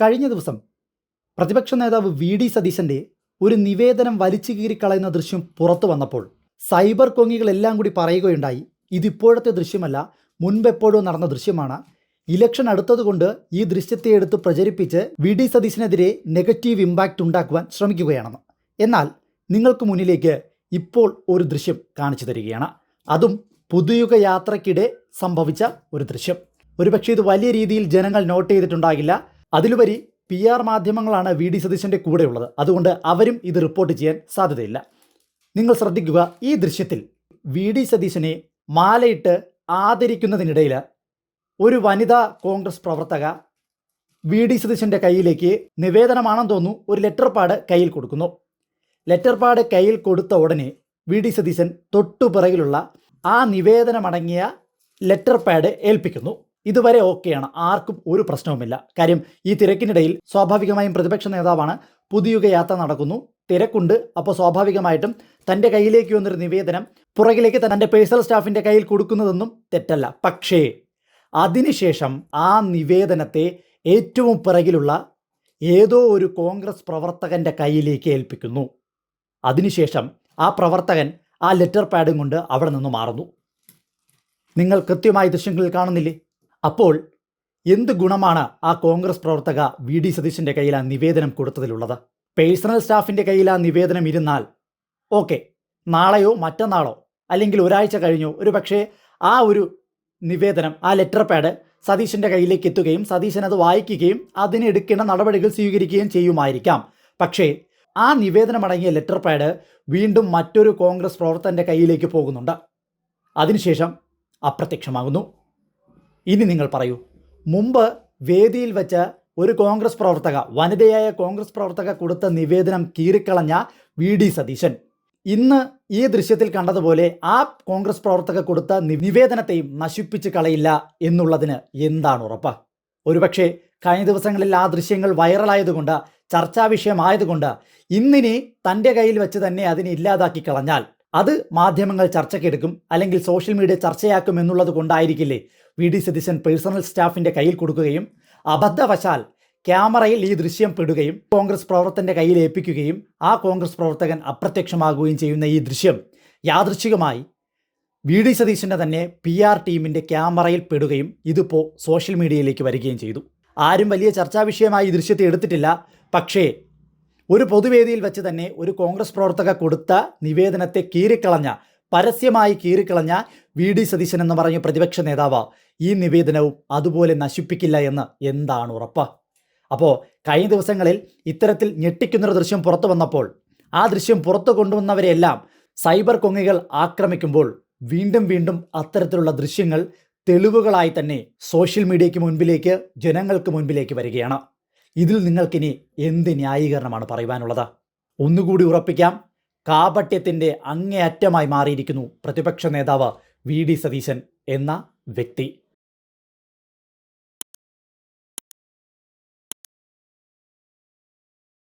കഴിഞ്ഞ ദിവസം പ്രതിപക്ഷ നേതാവ് വി ഡി സതീശന്റെ ഒരു നിവേദനം വലിച്ചു കീറിക്കളയുന്ന ദൃശ്യം പുറത്തു വന്നപ്പോൾ സൈബർ കൊങ്ങികളെല്ലാം കൂടി പറയുകയുണ്ടായി. ഇതിപ്പോഴത്തെ ദൃശ്യമല്ല മുൻപെപ്പോഴോ നടന്ന ദൃശ്യമാണ്. ഇലക്ഷൻ അടുത്തതുകൊണ്ട് ഈ ദൃശ്യത്തെ എടുത്ത് പ്രചരിപ്പിച്ച് വി ഡി സതീശനെതിരെ നെഗറ്റീവ് ഇമ്പാക്റ്റ് ഉണ്ടാക്കുവാൻ ശ്രമിക്കുകയാണെന്ന്. എന്നാൽ നിങ്ങൾക്ക് മുന്നിലേക്ക് ഇപ്പോൾ ഒരു ദൃശ്യം കാണിച്ചു തരികയാണ്. അതും പുതുയുഗ യാത്രയ്ക്കിടെ സംഭവിച്ച ഒരു ദൃശ്യം. ഒരുപക്ഷെ ഇത് വലിയ രീതിയിൽ ജനങ്ങൾ നോട്ട് ചെയ്തിട്ടുണ്ടാകില്ല. അതിലുപരി പി ആർ മാധ്യമങ്ങളാണ് വി ഡി സതീശന്റെ കൂടെയുള്ളത്. അതുകൊണ്ട് അവരും ഇത് റിപ്പോർട്ട് ചെയ്യാൻ സാധ്യതയില്ല. നിങ്ങൾ ശ്രദ്ധിക്കുക ഈ ദൃശ്യത്തിൽ വി ഡി സതീശനെ മാലയിട്ട് ആദരിക്കുന്നതിനിടയിൽ ഒരു വനിതാ കോൺഗ്രസ് പ്രവർത്തക വി ഡി സതീശന്റെ കയ്യിലേക്ക് നിവേദനമാണെന്ന് തോന്നുന്നു ഒരു ലെറ്റർ പാഡ് കയ്യിൽ കൊടുക്കുന്നു. ലെറ്റർ പാഡ് കയ്യിൽ കൊടുത്ത ഉടനെ വി ഡി സതീശൻ തൊട്ടുപിറകിലുള്ള ആ നിവേദനമടങ്ങിയ ലെറ്റർ പാഡ് ഏൽപ്പിക്കുന്നു. ഇതുവരെ ഓക്കെയാണ്. ആർക്കും ഒരു പ്രശ്നവുമില്ല. കാര്യം ഈ തിരക്കിനിടയിൽ സ്വാഭാവികമായും പ്രതിപക്ഷ നേതാവാണ് പുതിയുഗ യാത്ര നടക്കുന്നു. തിരക്കുണ്ട്. അപ്പോൾ സ്വാഭാവികമായിട്ടും തന്റെ കയ്യിലേക്ക് വന്നൊരു നിവേദനം പുറകിലേക്ക് തന്റെ പേഴ്സണൽ സ്റ്റാഫിന്റെ കയ്യിൽ കൊടുക്കുന്നതൊന്നും തെറ്റല്ല. പക്ഷേ അതിനുശേഷം ആ നിവേദനത്തെ ഏറ്റവും പിറകിലുള്ള ഏതോ ഒരു കോൺഗ്രസ് പ്രവർത്തകന്റെ കയ്യിലേക്ക് ഏൽപ്പിക്കുന്നു. അതിനുശേഷം ആ പ്രവർത്തകൻ ആ ലെറ്റർ പാഡും കൊണ്ട് അവിടെ നിന്ന് മാറുന്നു. നിങ്ങൾ കൃത്യമായി ദൃശ്യങ്ങളിൽ കാണുന്നില്ലേ? അപ്പോൾ എന്ത് ഗുണമാണ് ആ കോൺഗ്രസ് പ്രവർത്തക വി ഡി സതീശന്റെ കയ്യിൽ ആ നിവേദനം കൊടുത്തതിലുള്ളത്? പേഴ്സണൽ സ്റ്റാഫിന്റെ കയ്യിൽ ആ നിവേദനം ഇരുന്നാൽ ഓക്കെ നാളെയോ മറ്റന്നാളോ അല്ലെങ്കിൽ ഒരാഴ്ച കഴിഞ്ഞോ ഒരു പക്ഷേ ആ ഒരു നിവേദനം ആ ലെറ്റർ പാഡ് സതീശന്റെ കയ്യിലേക്ക് എത്തുകയും സതീശൻ അത് വായിക്കുകയും അതിനെടുക്കേണ്ട നടപടികൾ സ്വീകരിക്കുകയും ചെയ്യുമായിരിക്കാം. പക്ഷേ ആ നിവേദനമടങ്ങിയ ലെറ്റർ പാഡ് വീണ്ടും മറ്റൊരു കോൺഗ്രസ് പ്രവർത്തകന്റെ കയ്യിലേക്ക് പോകുന്നുണ്ട്. അതിനുശേഷം അപ്രത്യക്ഷമാകുന്നു. ഇനി നിങ്ങൾ പറയൂ. മുമ്പ് വേദിയിൽ വെച്ച് ഒരു കോൺഗ്രസ് പ്രവർത്തക വനിതയായ കോൺഗ്രസ് പ്രവർത്തക കൊടുത്ത നിവേദനം കീറിക്കളഞ്ഞ വി. ഡി. സതീശൻ. ഇന്ന് ഈ ദൃശ്യത്തിൽ കണ്ടതുപോലെ ആ കോൺഗ്രസ് പ്രവർത്തക കൊടുത്ത നിവേദനത്തെയും നശിപ്പിച്ച് കളയില്ല എന്നുള്ളതിന് എന്താണ് ഉറപ്പ്? ഒരുപക്ഷെ കഴിഞ്ഞ ദിവസങ്ങളിൽ ആ ദൃശ്യങ്ങൾ വൈറലായതുകൊണ്ട് ചർച്ചാ വിഷയമായതുകൊണ്ട് ഇന്നിനി തന്റെ കയ്യിൽ വെച്ച് തന്നെ അതിനെ ഇല്ലാതാക്കി കളഞ്ഞാൽ അത് മാധ്യമങ്ങൾ ചർച്ചയ്ക്കെടുക്കും അല്ലെങ്കിൽ സോഷ്യൽ മീഡിയ ചർച്ചയാക്കും എന്നുള്ളത് കൊണ്ടായിരിക്കില്ലേ വി ഡി സതീശൻ പേഴ്സണൽ സ്റ്റാഫിന്റെ കയ്യിൽ കൊടുക്കുകയും അബദ്ധവശാൽ ക്യാമറയിൽ ഈ ദൃശ്യം പെടുകയും കോൺഗ്രസ് പ്രവർത്തകന്റെ കയ്യിൽ ഏൽപ്പിക്കുകയും ആ കോൺഗ്രസ് പ്രവർത്തകൻ അപ്രത്യക്ഷമാകുകയും ചെയ്യുന്ന ഈ ദൃശ്യം യാദൃശ്ചികമായി വി ഡി സതീശന്റെ തന്നെ പി ആർ ടീമിന്റെ ക്യാമറയിൽ പെടുകയും ഇതിപ്പോൾ സോഷ്യൽ മീഡിയയിലേക്ക് വരികയും ചെയ്തു. ആരും വലിയ ചർച്ചാ വിഷയമായി ഈ ദൃശ്യത്തെ എടുത്തിട്ടില്ല. പക്ഷേ ഒരു പൊതുവേദിയിൽ വെച്ച് തന്നെ ഒരു കോൺഗ്രസ് പ്രവർത്തക കൊടുത്ത നിവേദനത്തെ കീറിക്കളഞ്ഞ പരസ്യമായി കീറിക്കളഞ്ഞ വി ഡി സതീശൻ എന്ന് പറഞ്ഞ പ്രതിപക്ഷ നേതാവ് ഈ നിവേദനവും അതുപോലെ നശിപ്പിക്കില്ല എന്ന് എന്താണ് ഉറപ്പ്? അപ്പോൾ കഴിഞ്ഞ ദിവസങ്ങളിൽ ഇത്തരത്തിൽ ഞെട്ടിക്കുന്നൊരു ദൃശ്യം പുറത്തു വന്നപ്പോൾ ആ ദൃശ്യം പുറത്തു കൊണ്ടുവന്നവരെയെല്ലാം സൈബർ കൊങ്ങികൾ ആക്രമിക്കുമ്പോൾ വീണ്ടും വീണ്ടും അത്തരത്തിലുള്ള ദൃശ്യങ്ങൾ തെളിവുകളായി തന്നെ സോഷ്യൽ മീഡിയയ്ക്ക് മുൻപിലേക്ക് ജനങ്ങൾക്ക് മുൻപിലേക്ക് വരികയാണ്. ഇതിൽ നിങ്ങൾക്കിനി എന്ത് ന്യായീകരണമാണ് പറയുവാനുള്ളത്? ഒന്നുകൂടി ഉറപ്പിക്കാം. കാപട്യത്തിന്റെ അങ്ങേയറ്റമായി മാറിയിരിക്കുന്നു പ്രതിപക്ഷ നേതാവ് വി ഡി സതീശൻ എന്ന വ്യക്തി.